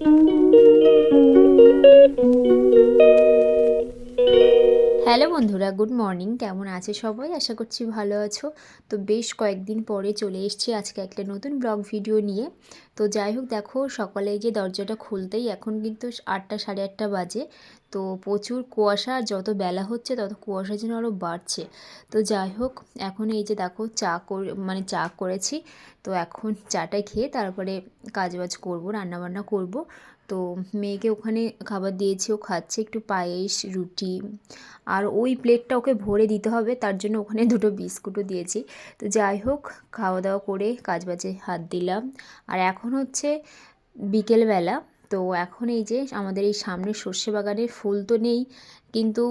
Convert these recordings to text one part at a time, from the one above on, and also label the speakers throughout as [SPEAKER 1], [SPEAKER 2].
[SPEAKER 1] Hello বন্ধুরা, good morning. কেমন আছে সবাই? আশা করছি ভালো আছো। তো বেশ কয়েকদিন পরে চলে এসেছি আজকে একটা নতুন ব্লগ ভিডিও নিয়ে। তো যাই হোক, দেখো, সকালে যে দরজাটা খুলতেই এখন কিন্তু আটটা সাড়ে আটটা বাজে। তো প্রচুর কুয়াশা, আর যত বেলা হচ্ছে তত কুয়াশা যেন আরও বাড়ছে। তো যাই হোক, এখন এই যে দেখো, চা করে মানে চা করেছি। তো এখন চাটা খেয়ে তারপরে কাজবাজ করব, রান্নাবান্না করব। তো মেয়েকে ওখানে খাবার দিয়েছি, ও খাচ্ছে একটু পায়েস, রুটি। আর ওই প্লেটটা ওকে ভরে দিতে হবে, তার জন্য ওখানে দুটো বিস্কুটও দিয়েছি। তো যাই হোক খাওয়া দাওয়া করে কাজ বাজে হাত দিলাম। আর এখন হচ্ছে বিকেলবেলা। তো এখন এই যে আমাদের এই সামনে সর্ষে বাগানের ফুল তো নেই, কিন্তু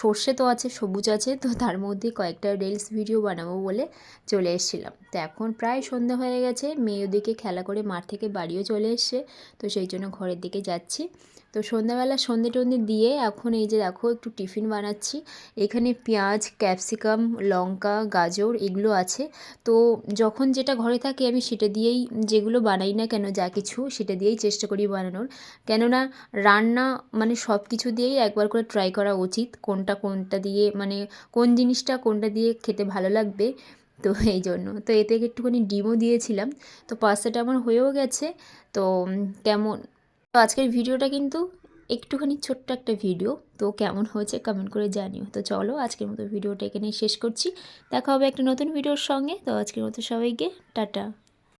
[SPEAKER 1] সর্ষে তো আছে, সবুজ আছে, তো তার মধ্যে কয়েকটা রিলস ভিডিও বানাবো বলে চলে এসেছিলাম। তো এখন প্রায় সন্ধ্যা হয়ে গেছে, মেয়ে ওদিকে খেলা করে মাঠ থেকে বাড়িও চলে এসছে, তো সেই জন্য ঘরের দিকে যাচ্ছি। তো সন্ধ্যাবেলা সন্ধে টন্ধে দিয়ে এখন এই যে দেখো একটু টিফিন বানাচ্ছি। এখানে পেঁয়াজ, ক্যাপসিকাম, লঙ্কা, গাজর এগুলো আছে। তো যখন যেটা ঘরে থাকে আমি সেটা দিয়েই যেগুলো বানাই না কেন যা কিছু সেটা দিয়েই চেষ্টা করি বানানোর। কেননা রান্না মানে সব কিছু দিয়েই একবার করে ট্রাই করা উচিত কোনটা কোনটা দিয়ে মানে কোন জিনিসটা কোনটা দিয়ে খেতে ভালো লাগবে। তো এই জন্য। তো এতে একটুখানি ডিমও দিয়েছিলাম। তো পাস্তাটা আমার হয়েও গেছে। তো কেমন তো আজকের ভিডিওটা কিন্তু একটুখানি ছোট্ট একটা ভিডিও। তো কেমন হয়েছে কমেন্ট করে জানিও। তো চলো আজকের মতো ভিডিওটা এখানে শেষ করছি। দেখা হবে একটা নতুন ভিডিওর সঙ্গে। তো আজকের মতো সবাইকে টাটা।